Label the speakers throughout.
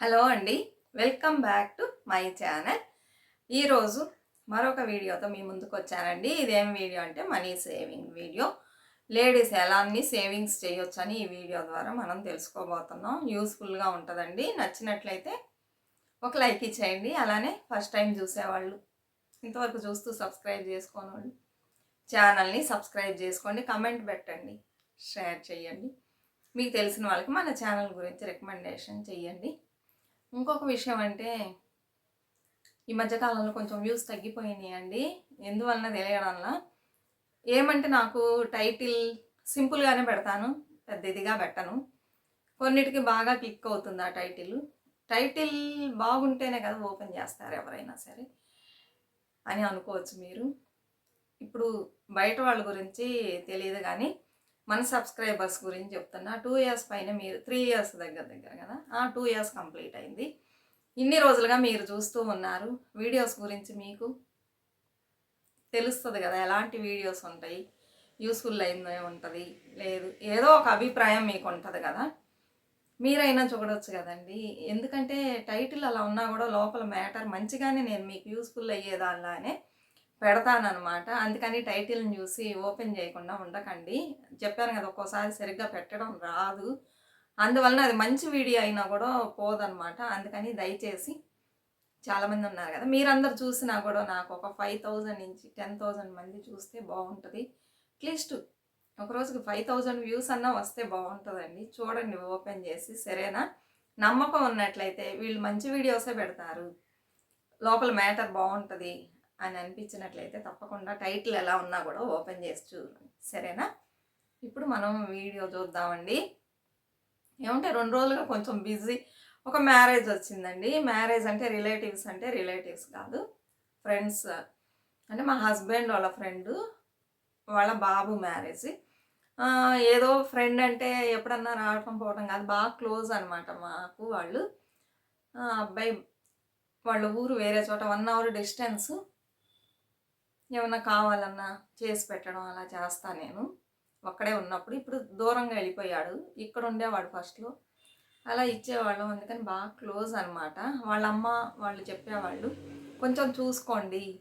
Speaker 1: Hello అండి. Welcome back to my channel. ఈరోజు మరొక వీడియోతో మీ ముందుకు వచ్చానండి. ఇదేం వీడియో అంటే మనీ సేవింగ్ వీడియో. లేడీస్ ఎలా అన్ని సేవింగ్స్ చేయొచ్చని ఈ వీడియో ద్వారా మనం తెలుసుకోబోతున్నాం. యూస్ఫుల్గా ఉంటుందండి. నచ్చినట్లయితే ఒక లైక్ ఇచ్చేయండి. అలానే ఫస్ట్ టైం చూసేవాళ్ళు ఇంతవరకు చూస్తూ సబ్స్క్రైబ్ చేసుకోని వాళ్ళు ఛానల్ని సబ్స్క్రైబ్ చేసుకోండి. కమెంట్ పెట్టండి. షేర్ చేయండి. మీకు తెలిసిన వాళ్ళకి మన ఛానల్ గురించి రికమెండేషన్ చేయండి. ఇంకొక విషయం అంటే ఈ మధ్యకాలంలో కొంచెం వ్యూస్ తగ్గిపోయినాయి అండి ఎందువలన తెలియడంలా? ఏమంటే నాకు టైటిల్ సింపుల్గానే పెడతాను పెద్ద ఇదిగా పెట్టను. కొన్నిటికి బాగా క్లిక్ అవుతుంది ఆ టైటిల్. టైటిల్ బాగుంటేనే కదా ఓపెన్ చేస్తారు ఎవరైనా సరే అని అనుకోవచ్చు మీరు. ఇప్పుడు బయట వాళ్ళ గురించి తెలియదు కానీ మన సబ్స్క్రైబర్స్ గురించి చెప్తున్నా. టూ ఇయర్స్ పైన మీరు త్రీ ఇయర్స్ దగ్గర దగ్గర కదా? ఆ టూ ఇయర్స్ కంప్లీట్ అయింది. ఇన్ని రోజులుగా మీరు చూస్తూ ఉన్నారు. వీడియోస్ గురించి మీకు తెలుస్తుంది కదా? ఎలాంటి వీడియోస్ ఉంటాయి? యూస్ఫుల్ అయిందే ఉంటుంది లేదు ఏదో ఒక అభిప్రాయం మీకు ఉంటుంది కదా? మీరైనా చూడవచ్చు కదండి. ఎందుకంటే టైటిల్ అలా ఉన్నా కూడా లోపల మ్యాటర్ మంచిగానే నేను మీకు యూస్ఫుల్ అయ్యేదానిలానే పెడతానమాట అందుకని టైటిల్ని చూసి ఓపెన్ చేయకుండా ఉండకండి. చెప్పాను కదా ఒక్కోసారి సరిగ్గా పెట్టడం రాదు. అందువలన అది మంచి వీడియో అయినా కూడా పోదనమాట అందుకని దయచేసి చాలామంది ఉన్నారు కదా మీరందరు చూసినా కూడా నాకు ఒక ఫైవ్ థౌజండ్ నుంచి టెన్ థౌజండ్ మంది చూస్తే బాగుంటుంది. అట్లీస్ట్ ఒక రోజుకి ఫైవ్ థౌజండ్ వ్యూస్ అన్నా వస్తే బాగుంటుందండి. చూడండి ఓపెన్ చేసి సరేనా? నమ్మకం ఉన్నట్లయితే వీళ్ళు మంచి వీడియోసే పెడతారు. లోపల మ్యాటర్ బాగుంటుంది. అని అనిపించినట్లయితే తప్పకుండా టైటిల్ ఎలా ఉన్నా కూడా ఓపెన్ చేసి చూడండి. సరేనా? ఇప్పుడు మనం వీడియో చూద్దామండి. ఏమంటే రెండు రోజులుగా కొంచెం బిజీ. ఒక మ్యారేజ్ వచ్చిందండి. మ్యారేజ్ అంటే రిలేటివ్స్ అంటే రిలేటివ్స్ కాదు ఫ్రెండ్స్. అంటే మా హస్బెండ్ వాళ్ళ ఫ్రెండ్ వాళ్ళ బాబు మ్యారేజ్. ఏదో ఫ్రెండ్ అంటే ఎప్పుడన్నా రావటం పోవటం కాదు. బాగా క్లోజ్ అనమాట మాకు వాళ్ళు. అబ్బాయి వాళ్ళ ఊరు వేరే చోట వన్ అవర్ డిస్టెన్స్. ఏమన్నా కావాలన్నా చేసి పెట్టడం అలా చేస్తా నేను. ఒక్కడే ఉన్నప్పుడు ఇప్పుడు దూరంగా వెళ్ళిపోయాడు. ఇక్కడ ఉండేవాడు ఫస్ట్లో అలా ఇచ్చేవాళ్ళం. అందుకని బాగా క్లోజ్ అనమాట వాళ్ళ అమ్మ వాళ్ళు చెప్పేవాళ్ళు కొంచెం చూసుకోండి.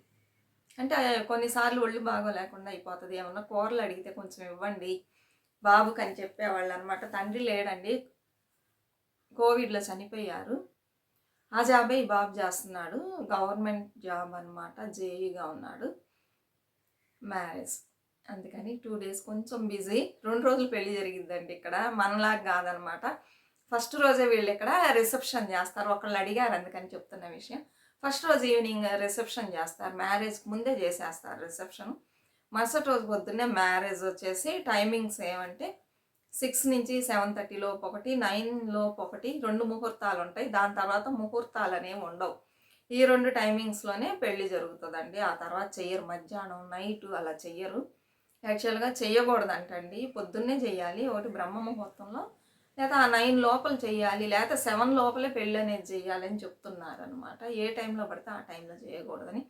Speaker 1: అంటే కొన్నిసార్లు ఒళ్ళు బాగోలేకుండా అయిపోతుంది. ఏమన్నా కూరలు అడిగితే కొంచెం ఇవ్వండి. బాబుకి అని చెప్పేవాళ్ళు అనమాట తండ్రి లేడండి. కోవిడ్లో చనిపోయారు. ఆ జాబే ఈ బాబు చేస్తున్నాడు. గవర్నమెంట్ జాబ్ అనమాట జేఈగా ఉన్నాడు. మ్యారేజ్. అందుకని టూ డేస్ కొంచెం బిజీ. రెండు రోజులు పెళ్ళి జరిగిద్దండి ఇక్కడ. మనలాగా కాదనమాట. ఫస్ట్ రోజే వీళ్ళు ఇక్కడ రిసెప్షన్ చేస్తారు. ఒకళ్ళు అడిగారు అందుకని చెప్తున్న విషయం. ఫస్ట్ రోజు ఈవినింగ్ రిసెప్షన్ చేస్తారు. మ్యారేజ్కి ముందే చేసేస్తారు రిసెప్షన్. మరుసటి రోజు పొద్దున్నే మ్యారేజ్ వచ్చేసి టైమింగ్స్ ఏమంటే సిక్స్ నుంచి సెవెన్ థర్టీ లోపు ఒకటి నైన్ లోపు ఒకటి రెండు ముహూర్తాలు ఉంటాయి. దాని తర్వాత ముహూర్తాలు అనేవి ఉండవు. ఈ రెండు టైమింగ్స్లోనే పెళ్ళి జరుగుతుందండి. ఆ తర్వాత చెయ్యరు. మధ్యాహ్నం నైట్ అలా చెయ్యరు. యాక్చువల్గా చెయ్యకూడదంటండి. పొద్దున్నే చెయ్యాలి. ఒకటి బ్రహ్మ ముహూర్తంలో లేదా ఆ నైన్ లోపల చెయ్యాలి. లేకపోతే సెవెన్ లోపలే పెళ్ళి అనేది చెయ్యాలని చెప్తున్నారు అనమాట ఏ టైంలో పడితే ఆ టైంలో చేయకూడదని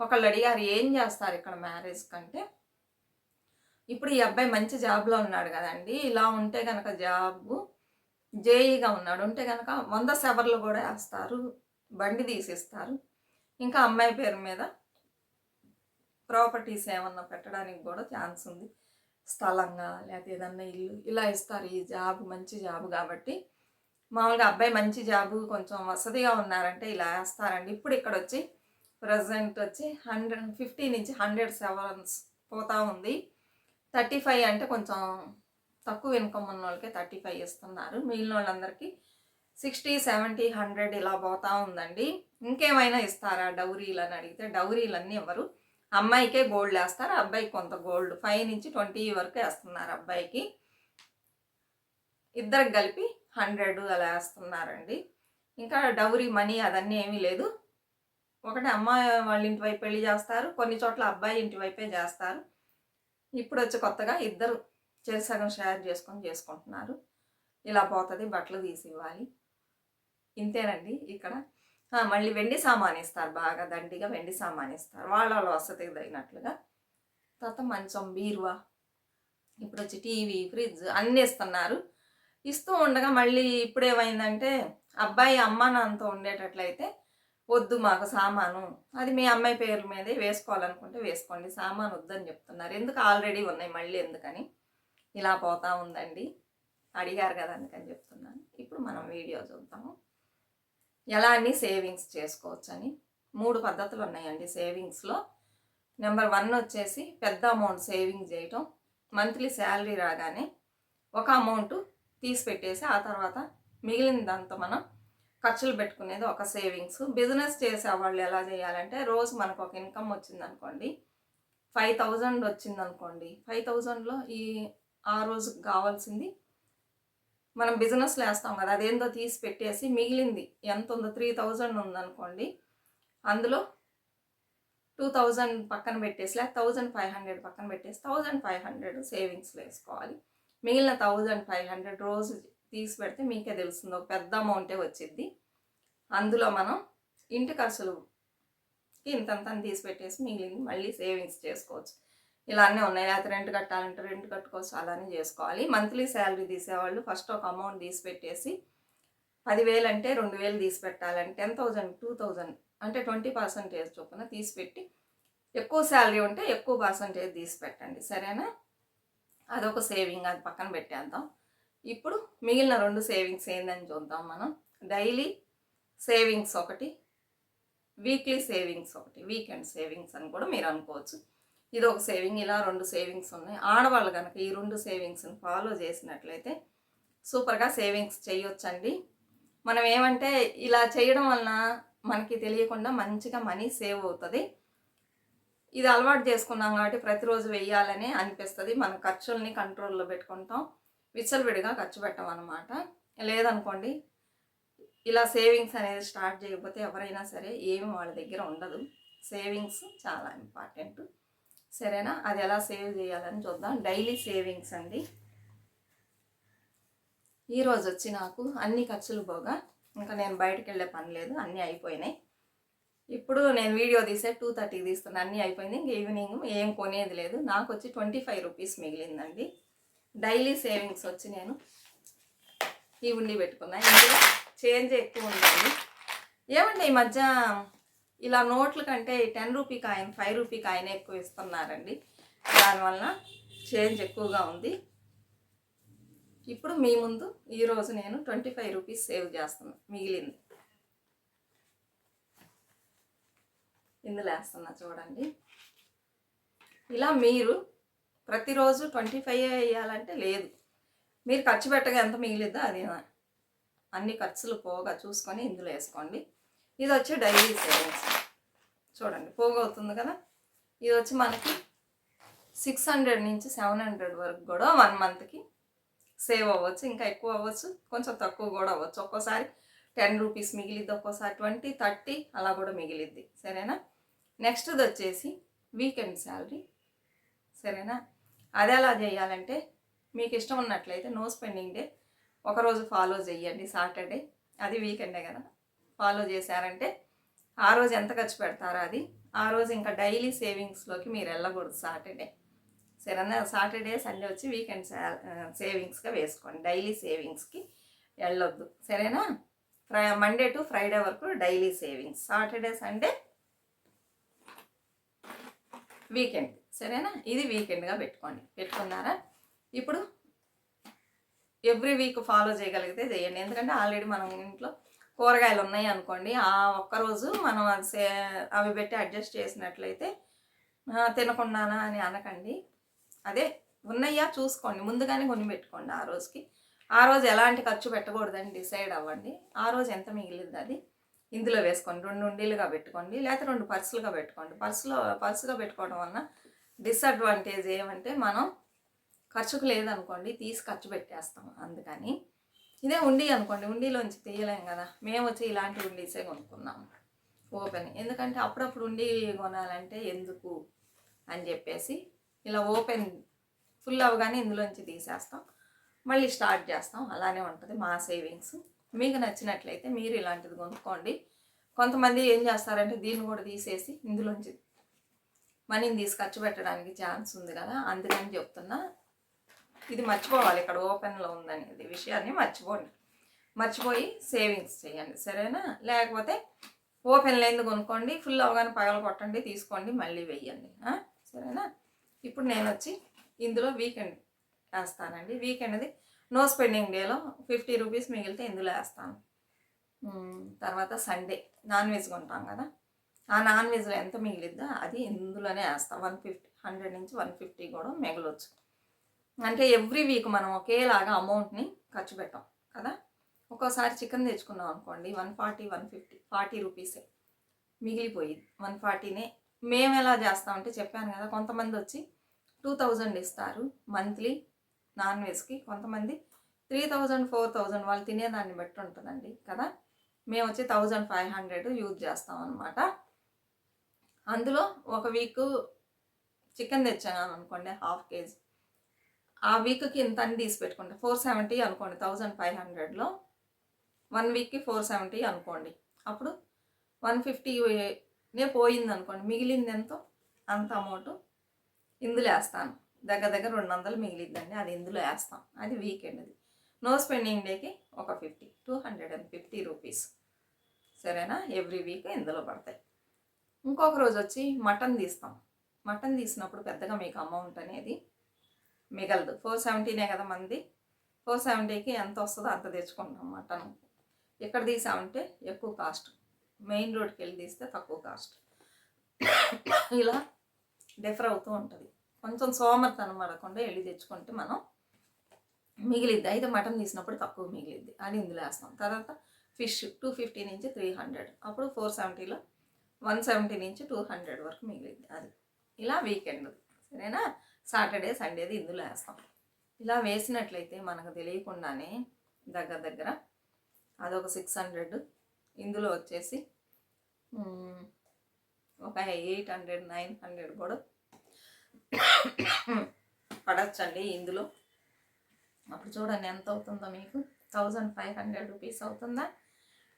Speaker 1: ఒకళ్ళు అడిగారు ఏం చేస్తారు ఇక్కడ మ్యారేజ్ కంటే? ఇప్పుడు ఈ అబ్బాయి మంచి జాబ్లో ఉన్నాడు కదండి. ఇలా ఉంటే కనుక జాబ్ జేఈగా ఉన్నాడు. ఉంటే కనుక వంద సెవర్లు కూడా వేస్తారు. బండి తీసిస్తారు. ఇంకా అమ్మాయి పేరు మీద ప్రాపర్టీస్ ఏమన్నా పెట్టడానికి కూడా ఛాన్స్ ఉంది. స్థలంగా లేకపోతే ఏదన్నా ఇల్లు ఇలా ఇస్తారు. ఈ జాబ్ మంచి జాబ్ కాబట్టి మామూలుగా అబ్బాయి మంచి జాబు కొంచెం వసతిగా ఉన్నారంటే ఇలా వేస్తారండి. ఇప్పుడు ఇక్కడ వచ్చి ప్రజెంట్ వచ్చి హండ్రెడ్ ఫిఫ్టీ నుంచి హండ్రెడ్ సెవెన్స్ పోతా ఉంది. థర్టీ ఫైవ్ అంటే కొంచెం తక్కువ ఇన్కమ్ ఉన్న వాళ్ళకే థర్టీ ఫైవ్ ఇస్తున్నారు. మిగిలిన వాళ్ళందరికీ సిక్స్టీ సెవెంటీ హండ్రెడ్ ఇలా పోతా ఉందండి. ఇంకేమైనా ఇస్తారా డౌరీలు అని అడిగితే? డౌరీలన్నీ ఇవ్వరు అమ్మాయికే గోల్డ్ వేస్తారు? అబ్బాయికి కొంత గోల్డ్. ఫైవ్ నుంచి ట్వంటీ వరకు వేస్తున్నారు అబ్బాయికి. ఇద్దరికి కలిపి హండ్రెడ్ అలా వేస్తున్నారండి. ఇంకా డౌరీ మనీ అదన్నీ ఏమీ లేదు. ఒకటి అమ్మాయి వాళ్ళ ఇంటి వైపు పెళ్ళి చేస్తారు. కొన్ని చోట్ల అబ్బాయి ఇంటి వైపే చేస్తారు. ఇప్పుడు వచ్చి కొత్తగా ఇద్దరు చెరిసగం షేర్ చేసుకొని చేసుకుంటున్నారు. ఇలా పోతుంది బట్టలు తీసి ఇవ్వాలి. ఇంతేనండి. ఇక్కడ మళ్ళీ వెండి సామానిస్తారు బాగా దండిగా వెండి సామానిస్తారు. వాళ్ళ వాళ్ళ వసతికి తగినట్లుగా తర్వాత మంచం బీరువా ఇప్పుడు వచ్చి టీవీ ఫ్రిడ్జ్ అన్నీ ఇస్తున్నారు. ఇస్తూ ఉండగా మళ్ళీ ఇప్పుడు ఏమైందంటే అబ్బాయి అమ్మ నాన్నతో ఉండేటట్లయితే వద్దు మాకు సామాను. అది మీ అమ్మాయి పేరు మీదే వేసుకోవాలనుకుంటే వేసుకోండి సామాను వద్దని చెప్తున్నారు. ఎందుకు ఆల్రెడీ ఉన్నాయి మళ్ళీ ఎందుకని? ఇలా పోతా ఉందండి. అడిగారు కదా అందుకని చెప్తున్నాను. ఇప్పుడు మనం వీడియో చూద్దాము. ఎలా అన్ని సేవింగ్స్ చేసుకోవచ్చని? మూడు పద్ధతులు ఉన్నాయండి సేవింగ్స్లో. నెంబర్ వన్ వచ్చేసి పెద్ద అమౌంట్ సేవింగ్ చేయటం మంత్లీ శాలరీ రాగానే ఒక అమౌంట్ తీసి పెట్టేసి ఆ తర్వాత మిగిలినదంతా మనం ఖర్చులు పెట్టుకునేది ఒక సేవింగ్స్. బిజినెస్ చేసే వాళ్ళు ఎలా చేయాలంటే రోజు మనకు ఒక ఇన్కమ్ వచ్చింది అనుకోండి ఫైవ్ థౌజండ్ వచ్చింది అనుకోండి ఫైవ్ థౌజండ్లో ఈ ఆ రోజుకి కావాల్సింది మనం బిజినెస్లో వేస్తాం కదా అదేందో తీసి పెట్టేసి మిగిలింది ఎంత ఉందో త్రీ థౌజండ్ ఉందనుకోండి అందులో టూ థౌజండ్ పక్కన పెట్టేసి లేదా థౌజండ్ ఫైవ్ హండ్రెడ్ పక్కన పెట్టేసి థౌజండ్ ఫైవ్ హండ్రెడ్ సేవింగ్స్లో వేసుకోవాలి. మిగిలిన థౌజండ్ ఫైవ్ హండ్రెడ్ రోజు తీసి పెడితే మీకే తెలుస్తుంది ఒక పెద్ద అమౌంటే వచ్చింది అందులో మనం ఇంటి ఖర్చులు ఇంతంత తీసి పెట్టేసి మిగిలింది మళ్ళీ సేవింగ్స్ చేసుకోవచ్చు. ఇలా అన్నీ ఉన్నాయి. లేకపోతే రెంట్ కట్టాలంటే రెంట్ కట్టుకోవచ్చు. అలానే చేసుకోవాలి. మంత్లీ శాలరీ తీసేవాళ్ళు ఫస్ట్ ఒక అమౌంట్ తీసి పెట్టేసి పదివేలు అంటే రెండు వేలు తీసి పెట్టాలంటే టెన్ థౌజండ్ టూ థౌజండ్ అంటే ట్వంటీ పర్సెంటేజ్ చొప్పున తీసి పెట్టి ఎక్కువ శాలరీ ఉంటే ఎక్కువ పర్సంటేజ్ తీసి పెట్టండి. సరేనా? అదొక సేవింగ్. అది పక్కన పెట్టేద్దాం. ఇప్పుడు మిగిలిన రెండు సేవింగ్స్ ఏందని చూద్దాం మనం. డైలీ సేవింగ్స్ ఒకటి వీక్లీ సేవింగ్స్ ఒకటి వీకెండ్ సేవింగ్స్ అని కూడా మీరు అనుకోవచ్చు. ఇది ఒక సేవింగ్ ఇలా రెండు సేవింగ్స్ ఉన్నాయి. ఆడవాళ్ళు కనుక ఈ రెండు సేవింగ్స్ని ఫాలో చేసినట్లయితే సూపర్గా సేవింగ్స్ చేయొచ్చండి. మనం ఏమంటే ఇలా చేయడం వలన మనకి తెలియకుండా మంచిగా మనీ సేవ్ అవుతుంది. ఇది అలవాటు చేసుకున్నాం కాబట్టి ప్రతిరోజు వెయ్యాలని అనిపిస్తుంది. మన ఖర్చుల్ని కంట్రోల్లో పెట్టుకుంటాం. విచ్చలవిడిగా ఖర్చు పెట్టం అనమాట లేదనుకోండి ఇలా సేవింగ్స్ అనేది స్టార్ట్ చేయకపోతే ఎవరైనా సరే ఏమి వాళ్ళ దగ్గర ఉండదు. సేవింగ్స్ చాలా ఇంపార్టెంట్ సరేనా? అది ఎలా సేవ్ చేయాలని చూద్దాం. డైలీ సేవింగ్స్ అండి. ఈరోజు వచ్చి నాకు అన్ని ఖర్చులు పోగా. ఇంకా నేను బయటకు వెళ్ళే పని లేదు అన్నీ అయిపోయినాయి. ఇప్పుడు నేను వీడియో తీసే టూ థర్టీకి తీస్తున్నాను అన్నీ అయిపోయింది. ఇంక ఈవినింగ్ ఏం కొనేది లేదు. నాకు వచ్చి ట్వంటీ ఫైవ్ రూపీస్ మిగిలిందండి. డైలీ సేవింగ్స్ వచ్చి నేను ఈ ఉండి పెట్టుకున్నా. ఇందులో చేంజ్ ఎక్కువ ఉందండి. ఏమండి ఈ మధ్య ఇలా నోట్ల కంటే ten rupee coin five rupee coin ఎక్కువ ఇస్తున్నారండి. దానివల్ల చేంజ్ ఎక్కువగా ఉంది. ఇప్పుడు మీ ముందు ఈరోజు నేను ట్వంటీ ఫైవ్ రూపీస్ సేవ్ చేస్తున్నాను మిగిలింది. ఇందులో వేస్తున్నా చూడండి. ఇలా మీరు ప్రతిరోజు ట్వంటీ ఫైవ్ వేయాలంటే లేదు. మీరు ఖర్చు పెట్టగా ఎంత మిగిలిద్దో అది అన్ని ఖర్చులు పోగా చూసుకొని ఇందులో వేసుకోండి. ఇది వచ్చి డైలీ సేవింగ్స్. చూడండి పోగవుతుంది కదా? ఇది వచ్చి మనకి సిక్స్ హండ్రెడ్ నుంచి సెవెన్ హండ్రెడ్ వరకు కూడా వన్ మంత్కి సేవ్ అవ్వచ్చు. ఇంకా ఎక్కువ అవ్వచ్చు కొంచెం తక్కువ కూడా అవ్వచ్చు. ఒక్కోసారి టెన్ రూపీస్ మిగిలిద్ది ఒక్కోసారి ట్వంటీ థర్టీ అలా కూడా మిగిలిద్ది. సరేనా? నెక్స్ట్ది వచ్చేసి వీకెండ్ శాలరీ సరేనా? అది ఎలా చేయాలంటే మీకు ఇష్టం ఉన్నట్లయితే నో స్పెండింగ్ డే ఒకరోజు ఫాలో చేయండి సాటర్డే అది వీకెండే కదా? ఫాలో చేశారంటే ఆ రోజు ఎంత ఖర్చు పెడతారో అది? ఆ రోజు ఇంకా డైలీ సేవింగ్స్లోకి మీరు వెళ్ళకూడదు సాటర్డే. సరేనా? సాటర్డే సండే వచ్చి వీకెండ్ సేవింగ్స్గా వేసుకోండి. డైలీ సేవింగ్స్కి వెళ్ళొద్దు. సరేనా? ఫ్రై మండే టు ఫ్రైడే వరకు daily savings. Saturday Sunday weekend. సరేనా? ఇది వీకెండ్గా పెట్టుకోండి. పెట్టుకున్నారా? ఇప్పుడు ఎవ్రీ వీక్ ఫాలో చేయగలిగితే చేయండి. ఎందుకంటే ఆల్రెడీ మనం ఇంట్లో కూరగాయలు ఉన్నాయి అనుకోండి ఆ ఒక్కరోజు మనం అది సే అవి పెట్టి అడ్జస్ట్ చేసినట్లయితే తినకుండానా అని అనకండి. అదే ఉన్నాయా చూసుకోండి ముందుగానే కొని పెట్టుకోండి ఆ రోజుకి. ఆ రోజు ఎలాంటి ఖర్చు పెట్టకూడదని డిసైడ్ అవ్వండి. ఆ రోజు ఎంత మిగిలింది అది? ఇందులో వేసుకోండి రెండు ఉండీలుగా పెట్టుకోండి లేకపోతే రెండు పర్సులుగా పెట్టుకోండి. పర్సులో పర్సుగా పెట్టుకోవడం వలన డిసడ్వాంటేజ్ ఏమంటే మనం ఖర్చుకు లేదనుకోండి తీసి ఖర్చు పెట్టేస్తాం అందుకని. ఇదే ఉండి అనుకోండి ఉండిలోంచి తీయలేం కదా. మేము వచ్చి ఇలాంటి ఉండీసే కొనుక్కున్నాము. ఓపెన్ ఎందుకంటే అప్పుడప్పుడు ఉండి కొనాలంటే ఎందుకు అని చెప్పేసి ఇలా ఓపెన్ ఫుల్ అవగానే ఇందులోంచి తీసేస్తాం. మళ్ళీ స్టార్ట్ చేస్తాం. అలానే ఉంటుంది మా సేవింగ్స్ మీకు నచ్చినట్లయితే మీరు ఇలాంటిది కొనుక్కోండి. కొంతమంది ఏం చేస్తారంటే దీన్ని కూడా తీసేసి ఇందులోంచి మనీని తీసి ఖర్చు పెట్టడానికి ఛాన్స్ ఉంది కదా. అందుకని చెప్తున్నా. ఇది మర్చిపోవాలి. ఇక్కడ ఓపెన్లో ఉందనేది విషయాన్ని మర్చిపోండి. మర్చిపోయి సేవింగ్స్ చేయండి. సరేనా? లేకపోతే ఓపెన్ లేని కొనుక్కోండి? ఫుల్ అవగానే పగల కొట్టండి తీసుకోండి మళ్ళీ వెయ్యండి. సరేనా? ఇప్పుడు నేను వచ్చి ఇందులో వీకెండ్ వేస్తానండి. వీకెండ్ది నో స్పెండింగ్ డేలో ఫిఫ్టీ రూపీస్ మిగిలితే ఇందులో వేస్తాను. తర్వాత సండే నాన్ వెజ్ కొంటాం కదా? ఆ నాన్ వెజ్లో ఎంత మిగిలిద్దో అది ఇందులోనే వేస్తాం. వన్ ఫిఫ్టీ హండ్రెడ్ నుంచి వన్ ఫిఫ్టీ కూడా మిగలొచ్చు. అంటే ఎవ్రీ వీక్ మనం ఒకేలాగా అమౌంట్ని ఖర్చు పెట్టాం కదా? ఒక్కోసారి చికెన్ తెచ్చుకున్నాం అనుకోండి one forty one fifty forty రూపీసే మిగిలిపోయింది. వన్ ఫార్టీనే మేము ఎలా చేస్తామంటే చెప్పాను కదా కొంతమంది వచ్చి టూ థౌజండ్ ఇస్తారు మంత్లీ నాన్ వెజ్కి కొంతమంది త్రీ థౌజండ్ ఫోర్ థౌజండ్ వాళ్ళు తినేదాన్ని బట్టి ఉంటుందండి కదా? మేము వచ్చి థౌజండ్ ఫైవ్ హండ్రెడ్ యూజ్ చేస్తాం అనమాట అందులో ఒక వీక్ చికెన్ తెచ్చాను అనుకోండి హాఫ్ కేజీ. ఆ వీక్కి ఇంత అని తీసి పెట్టుకుంటే. ఫోర్ సెవెంటీ అనుకోండి థౌజండ్ ఫైవ్ హండ్రెడ్లో వన్ వీక్కి ఫోర్ సెవెంటీ అనుకోండి. అప్పుడు వన్ ఫిఫ్టీనే పోయింది అనుకోండి మిగిలింది ఎంతో? అంత అమౌంట్ ఇందులో వేస్తాను. దగ్గర దగ్గర రెండు వందలు మిగిలిద్దండి అది ఇందులో వేస్తాం అది వీకెండ్ది నో స్పెండింగ్ డేకి ఒక fifty two hundred and fifty rupees సరేనా? ఎవ్రీ వీక్ ఇందులో పడతాయి. ఇంకొక రోజు వచ్చి మటన్ తీస్తాం. మటన్ తీసినప్పుడు పెద్దగా మీకు అమౌంట్ అనేది మిగలదు. ఫోర్ సెవెంటీనే కదా మంది. ఫోర్ సెవెంటీకి ఎంత వస్తుందో అంత తెచ్చుకుంటాం మటన్ ఎక్కడ తీసామంటే ఎక్కువ కాస్ట్ మెయిన్ రోడ్కి వెళ్ళి తీస్తే తక్కువ కాస్ట్ ఇలా డిఫర్ అవుతూ ఉంటుంది. కొంచెం సోమర్తనం పడకుండా వెళ్ళి తెచ్చుకుంటే మనం మిగిలిద్ది. అయితే మటన్ తీసినప్పుడు తక్కువ మిగిలిద్ది. అని ఇందులో వేస్తాం. తర్వాత ఫిష్ టూ ఫిఫ్టీ నుంచి త్రీ హండ్రెడ్ అప్పుడు ఫోర్ సెవెంటీలో వన్ సెవెంటీ నుంచి టూ హండ్రెడ్ వరకు మిగిలిద్ది. అది. ఇలా వీకెండ్ సరేనా? సాటర్డే సండేది ఇందులో వేస్తాం. ఇలా వేసినట్లయితే మనకు తెలియకుండానే దగ్గర దగ్గర అదొక సిక్స్ హండ్రెడ్. ఇందులో వచ్చేసి ఒక ఎయిట్ హండ్రెడ్ నైన్ హండ్రెడ్ కూడా పడచ్చండి ఇందులో. అప్పుడు చూడండి ఎంత అవుతుందో మీకు. థౌజండ్ ఫైవ్ హండ్రెడ్ రూపీస్ అవుతుందా?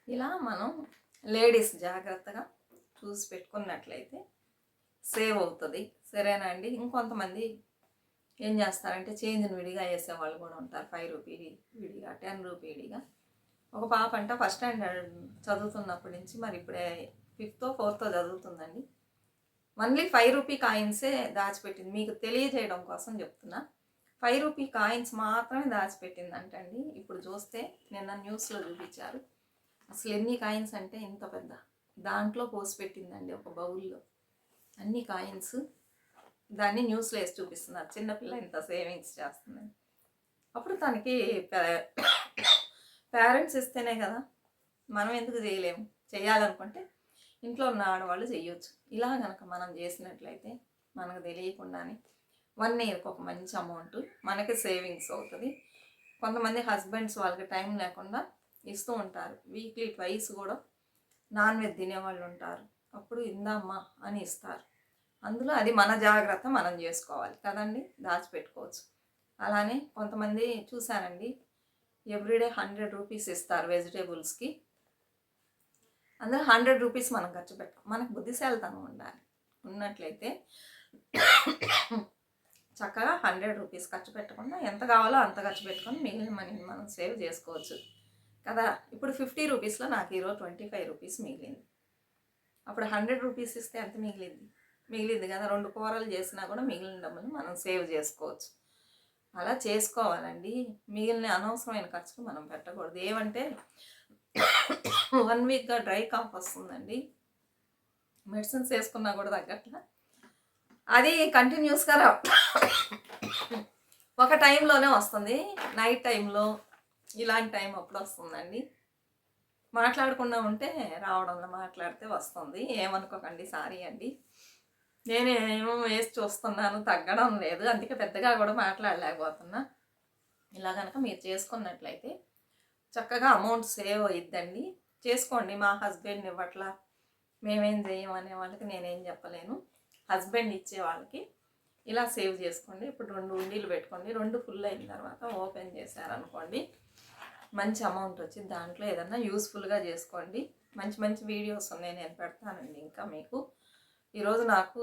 Speaker 1: ఇలా మనం లేడీస్ జాగ్రత్తగా చూసి పెట్టుకున్నట్లయితే సేవ్ అవుతుంది. సరేనా అండి ఇంకొంతమంది ఏం చేస్తారంటే చేంజ్ని విడిగా వేసే వాళ్ళు కూడా ఉంటారు. ఫైవ్ రూపీ విడిగా టెన్ రూపీ విడిగా. ఒక పాప అంట ఫస్ట్ స్టాండర్డ్ చదువుతున్నప్పటి నుంచి మరి ఇప్పుడే ఫిఫ్త్ ఫోర్త్ చదువుతుందండి. ఓన్లీ ఫైవ్ రూపీ కాయిన్సే దాచిపెట్టింది. మీకు తెలియజేయడం కోసం చెప్తున్నా. ఫైవ్ రూపీ కాయిన్స్ మాత్రమే దాచిపెట్టింది అంటండి ఇప్పుడు చూస్తే నిన్న న్యూస్లో చూపించారు. అసలు ఎన్ని కాయిన్స్ అంటే ఇంత పెద్ద. దాంట్లో పోసి పెట్టిందండి ఒక బౌల్లో. అన్ని కాయిన్స్ దాన్ని న్యూస్లో వేసి చూపిస్తున్నారు. చిన్నపిల్ల ఇంత సేవింగ్స్ చేస్తుందని అప్పుడు తనకి పేరెంట్స్ ఇస్తేనే కదా మనం ఎందుకు చేయలేము చేయాలనుకుంటే ఇంట్లో ఉన్న ఆడవాళ్ళు చేయొచ్చు. ఇలా కనుక మనం చేసినట్లయితే మనకు తెలియకుండానే వన్ ఇయర్కి ఒక మంచి అమౌంట్ మనకి సేవింగ్స్ అవుతుంది. కొంతమంది హస్బెండ్స్ వాళ్ళకి టైం లేకుండా ఇస్తూ ఉంటారు. వీక్లీ ట్వైస్ కూడా నాన్ వెజ్ తినేవాళ్ళు ఉంటారు. అప్పుడు ఇందామ్మా అని ఇస్తారు. అందులో అది మన జాగ్రత్త మనం చేసుకోవాలి. కదండి? దాచిపెట్టుకోవచ్చు. అలానే కొంతమంది చూశానండి. ఎవ్రీడే హండ్రెడ్ రూపీస్ ఇస్తారు వెజిటేబుల్స్కి. అందులో హండ్రెడ్ రూపీస్ మనం ఖర్చు పెట్టాం. మనకు బుద్ధిశాలితనం ఉండాలి. ఉన్నట్లయితే చక్కగా హండ్రెడ్ రూపీస్ ఖర్చు పెట్టకుండా ఎంత కావాలో అంత ఖర్చు పెట్టుకొని మిగిలిన మనీని మనం సేవ్ చేసుకోవచ్చు. కదా? ఇప్పుడు ఫిఫ్టీ రూపీస్లో నాకు ఈరోజు ట్వంటీ ఫైవ్ రూపీస్ మిగిలింది. అప్పుడు హండ్రెడ్ రూపీస్ ఇస్తే ఎంత మిగిలింది? మిగిలింది కదా రెండు కూరలు చేసినా కూడా మిగిలిన డబ్బులు మనం సేవ్ చేసుకోవచ్చు. అలా చేసుకోవాలండి. మిగిలిన అనవసరమైన ఖర్చులు మనం పెట్టకూడదు. ఏమంటే వన్ వీక్గా డ్రై కాఫ్ వస్తుందండి. మెడిసిన్స్ వేసుకున్నా కూడా తగ్గట్ల. అది కంటిన్యూస్గా రా ఒక టైంలోనే వస్తుంది. నైట్ టైంలో ఇలాంటి టైం అప్పుడు వస్తుందండి. మాట్లాడకుండా ఉంటే రావడంలో మాట్లాడితే వస్తుంది. ఏమనుకోకండి సారీ అండి. నేనేమో వేసి చూస్తున్నాను తగ్గడం లేదు. అందుకే పెద్దగా కూడా మాట్లాడలేకపోతున్నా. ఇలా కనుక మీరు చేసుకున్నట్లయితే చక్కగా అమౌంట్ సేవ్ అయిద్దండి. చేసుకోండి మా హస్బెండ్ ఇవ్వట్లా. మేమేం చేయమనే వాళ్ళకి నేనేం చెప్పలేను. హస్బెండ్ ఇచ్చే వాళ్ళకి ఇలా సేవ్ చేసుకోండి. ఇప్పుడు రెండు ఉండీలు పెట్టుకోండి. రెండు ఫుల్ అయిన తర్వాత ఓపెన్ చేశారనుకోండి మంచి అమౌంట్ వచ్చి దాంట్లో ఏదన్నా యూస్ఫుల్గా చేసుకోండి. మంచి మంచి వీడియోస్ ఉన్నాయి. నేను పెడతానండి ఇంకా మీకు. ఈరోజు నాకు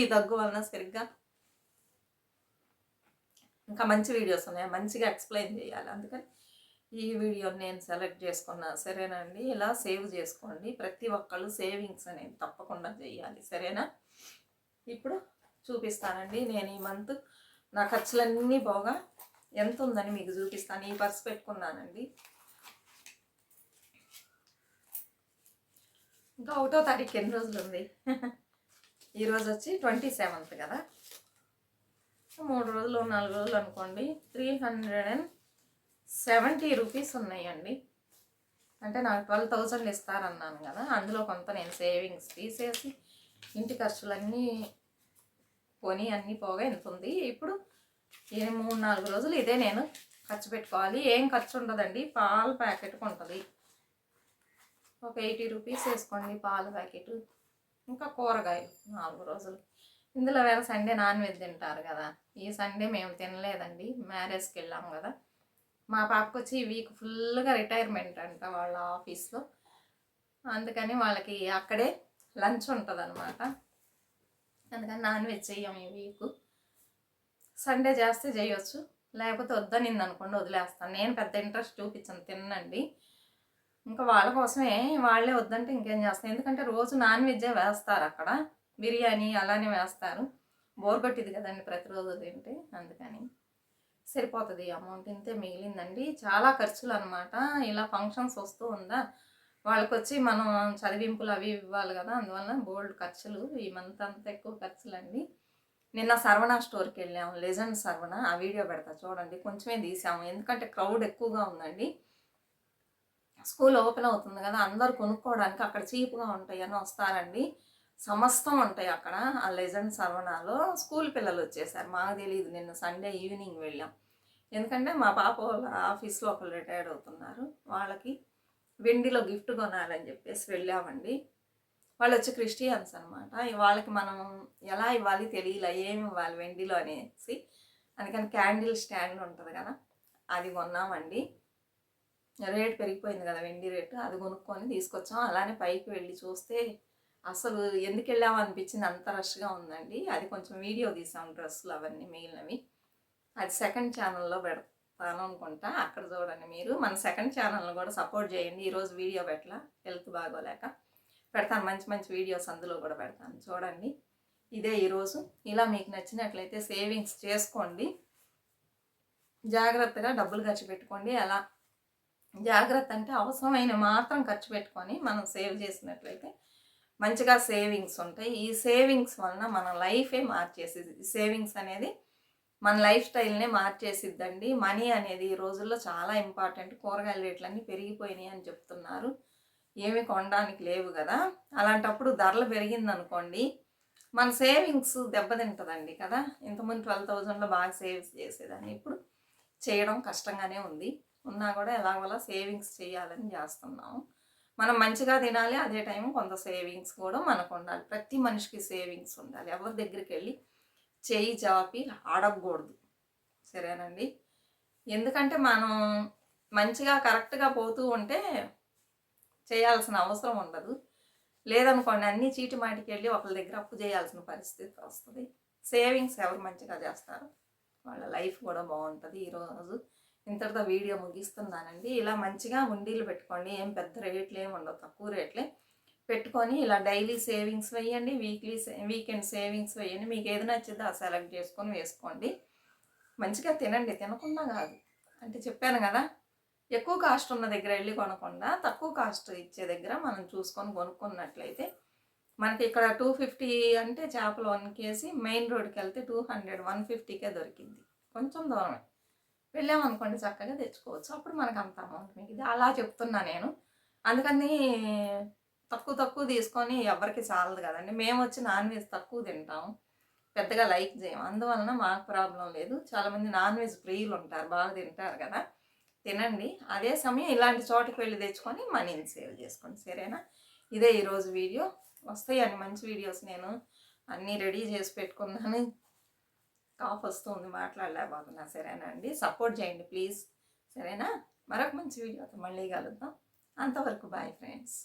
Speaker 1: ఈ దగ్గు వలన సరిగ్గా ఇంకా మంచి వీడియోస్ ఉన్నాయి. మంచిగా ఎక్స్ప్లెయిన్ చేయాలి. అందుకని ఈ వీడియో నేను సెలెక్ట్ చేసుకున్నా. సరేనండి ఇలా సేవ్ చేసుకోండి. ప్రతి ఒక్కళ్ళు సేవింగ్స్ అనేది తప్పకుండా చేయాలి. సరేనా? ఇప్పుడు చూపిస్తానండి. నేను ఈ మంత్ నా ఖర్చులన్నీ పోగా ఎంత ఉందని మీకు చూపిస్తాను. ఈ పర్స్ పెట్టుకున్నానండి. ఇంకా ఒకటో తారీఖు ఎన్ని రోజులు ఉంది? ఈరోజు వచ్చి ట్వంటీ సెవెంత్ కదా. మూడు రోజులు నాలుగు రోజులు అనుకోండి. Three hundred and seventy rupees ఉన్నాయండి. అంటే నాకు ట్వెల్వ్ థౌజండ్ ఇస్తారన్నాను కదా. అందులో కొంత నేను సేవింగ్స్ తీసేసి ఇంటి ఖర్చులన్నీ కొని అన్నీ పోగా ఎంత ఉంది? ఇప్పుడు ఈ మూడు నాలుగు రోజులు ఇదే నేను ఖర్చు పెట్టుకోవాలి. ఏం ఖర్చు ఉండదండి. పాల ప్యాకెట్ ఉంటుంది ఒక ఎయిటీ రూపీస్ వేసుకోండి పాల ప్యాకెట్. ఇంకా కూరగాయలు నాలుగు రోజులు. ఇందులో వేళ సండే నాన్ వెజ్ తింటారు కదా. ఈ సండే మేము తినలేదండి. మ్యారేజ్కి వెళ్ళాము కదా. మా పాపకు వచ్చి ఈ వీక్ ఫుల్గా రిటైర్మెంట్ అంట వాళ్ళ ఆఫీస్లో. అందుకని వాళ్ళకి అక్కడే లంచ్ ఉంటుంది అనమాట అందుకని నాన్ వెజ్ చెయ్యం ఈ వీక్. సండే చేస్తే చేయొచ్చు. లేకపోతే వద్దనింది అనుకోండి వదిలేస్తాను. నేను పెద్ద ఇంట్రెస్ట్ చూపించను తినండి ఇంకా వాళ్ళ కోసమే వాళ్ళే వద్దంటే ఇంకేం చేస్తాను ఎందుకంటే రోజు నాన్ వెజ్జే వేస్తారు అక్కడ. బిర్యానీ అలానే వేస్తారు. బోర్ కొట్టింది కదండి ప్రతిరోజు తింటే అందుకని. సరిపోతుంది అమౌంట్. ఇంతే మిగిలిందండి. చాలా ఖర్చులు అనమాట ఇలా ఫంక్షన్స్ వస్తూ ఉందా? వాళ్ళకి వచ్చి మనం చదివింపులు అవి ఇవ్వాలి కదా. అందువల్ల బోల్డ్ ఖర్చులు. ఈ మంత్ అంతా ఎక్కువ ఖర్చులు అండి నిన్న సర్వణ స్టోర్కి వెళ్ళాము. లెజెండ్ సర్వణ ఆ వీడియో పెడతా చూడండి. కొంచెమే తీసాము. ఎందుకంటే క్రౌడ్ ఎక్కువగా ఉందండి. స్కూల్ ఓపెన్ అవుతుంది కదా అందరు కొనుక్కోవడానికి అక్కడ చీప్గా ఉంటాయి అని వస్తారండి. సమస్తం ఉంటాయి అక్కడ. ఆ లెజెండ్ సర్వనాలో స్కూల్ పిల్లలు వచ్చేసారు. మాకు తెలియదు నిన్న సండే ఈవినింగ్ వెళ్ళాం. ఎందుకంటే మా పాప వాళ్ళ ఆఫీస్లో ఒకరు రిటైర్డ్ అవుతున్నారు. వాళ్ళకి వెండిలో గిఫ్ట్ కొనాలని చెప్పేసి వెళ్ళామండి. వాళ్ళు వచ్చి క్రిస్టియన్స్ అనమాట వాళ్ళకి మనం ఎలా ఇవ్వాలి తెలియలే ఏమి ఇవ్వాలి వెండిలో అనేసి అందుకని క్యాండిల్ స్టాండ్ ఉంటుంది కదా అది కొన్నామండి. రేట్ పెరిగిపోయింది కదా వెండి రేటు అది కొనుక్కొని తీసుకొచ్చాం. అలానే పైకి వెళ్ళి చూస్తే అసలు ఎందుకు వెళ్ళాము అనిపించింది అంత రష్గా ఉందండి. అది కొంచెం వీడియో తీసాం డ్రెస్సులు అవన్నీ మిగిలినవి. అది సెకండ్ ఛానల్లో పెడతాను అనుకుంటా. అక్కడ చూడండి మీరు. మన సెకండ్ ఛానల్ని కూడా సపోర్ట్ చేయండి. ఈరోజు వీడియో పెట్టలా? హెల్త్ బాగోలేక. పెడతాను. మంచి మంచి వీడియోస్ అందులో కూడా పెడతాను. చూడండి. ఇదే ఈరోజు ఇలా మీకు నచ్చినట్లయితే సేవింగ్స్ చేసుకోండి. జాగ్రత్తగా డబ్బులు ఖర్చు పెట్టుకోండి. అలా జాగ్రత్త అంటే అవసరమైన మాత్రం ఖర్చు పెట్టుకొని మనం సేవ్ చేసినట్లయితే మంచిగా సేవింగ్స్ ఉంటాయి. ఈ సేవింగ్స్ వలన మన లైఫే మార్చేసేది సేవింగ్స్ అనేది మన లైఫ్ స్టైల్నే మార్చేసిద్దండి. మనీ అనేది ఈ రోజుల్లో చాలా ఇంపార్టెంట్. కూరగాయల రేట్లన్నీ పెరిగిపోయినాయి అని చెప్తున్నారు. ఏమి కొనడానికి లేవు కదా. అలాంటప్పుడు ధరలు పెరిగిందనుకోండి మన సేవింగ్స్ దెబ్బతింటుందండి కదా. ఇంతకుముందు ట్వెల్వ్ థౌజండ్లో బాగా సేవ్ చేసేదాన్ని. ఇప్పుడు చేయడం కష్టంగానే ఉంది. ఉన్నా కూడా ఎలాగోలా సేవింగ్స్ చేయాలని చేస్తున్నాము మనం మంచిగా తినాలి అదే టైం కొంత సేవింగ్స్ కూడా మనకు ఉండాలి. ప్రతి మనిషికి సేవింగ్స్ ఉండాలి. ఎవరి దగ్గరికి వెళ్ళి చేయి జాపి ఆడకూడదు. సరేనండి? ఎందుకంటే మనం మంచిగా కరెక్ట్గా పోతూ ఉంటే చేయాల్సిన అవసరం ఉండదు. లేదనుకోండి అన్ని చీటి మాటికి వెళ్ళి ఒకరి దగ్గర అప్పు చేయాల్సిన పరిస్థితి వస్తుంది. సేవింగ్స్ ఎవరు మంచిగా చేస్తారు వాళ్ళ లైఫ్ కూడా బాగుంటుంది. ఈరోజు ఇంతటితో వీడియో ముగిస్తున్నానండి. ఇలా మంచిగా ఉండీలు పెట్టుకోండి. ఏం పెద్ద రేట్లు ఏమి ఉండవు. తక్కువ రేట్లే పెట్టుకొని ఇలా డైలీ సేవింగ్స్ వేయండి. వీక్లీ వీకెండ్ సేవింగ్స్ వేయండి. మీకు ఏది నచ్చిందో ఆ సెలెక్ట్ చేసుకొని వేసుకోండి. మంచిగా తినండి. తినకుండా కాదు. అంటే చెప్పాను కదా ఎక్కువ కాస్ట్ ఉన్న దగ్గర వెళ్ళి కొనకుండా తక్కువ కాస్ట్ ఇచ్చే దగ్గర మనం చూసుకొని కొనుక్కున్నట్లయితే మనకి ఇక్కడ టూ ఫిఫ్టీ అంటే చేపలు వన్ కేజీ మెయిన్ రోడ్కి వెళ్తే టూ హండ్రెడ్ వన్ ఫిఫ్టీకే దొరికింది. కొంచెం దూరమే. వెళ్ళామనుకోండి చక్కగా తెచ్చుకోవచ్చు. అప్పుడు మనకు అంత అమౌంట్ మిగిలింది ఇది అలా చెప్తున్నా నేను. అందుకని తక్కువ తక్కువ తీసుకొని ఎవరికి చాలదు కదండి. మేము వచ్చి నాన్ వెజ్ తక్కువ తింటాం పెద్దగా లైక్ చేయం. అందువలన మాకు ప్రాబ్లం లేదు. చాలామంది నాన్ వెజ్ ప్రియులు ఉంటారు బాగా తింటారు కదా. తినండి. అదే సమయం ఇలాంటి చోటుకి వెళ్ళి తెచ్చుకొని మనీని సేవ్ చేసుకోండి. సరేనా? ఇదే ఈరోజు వీడియో. వస్తాయి మంచి వీడియోస్ నేను. అన్నీ రెడీ చేసి పెట్టుకున్నాను. కాఫ్ వస్తుంది మాట్లాడలేకపోతున్నా సరేనా అండి? సపోర్ట్ చేయండి ప్లీజ్. సరేనా? మరొక మంచి వీడియోతో మళ్ళీ కలుద్దాం. అంతవరకు బాయ్ ఫ్రెండ్స్.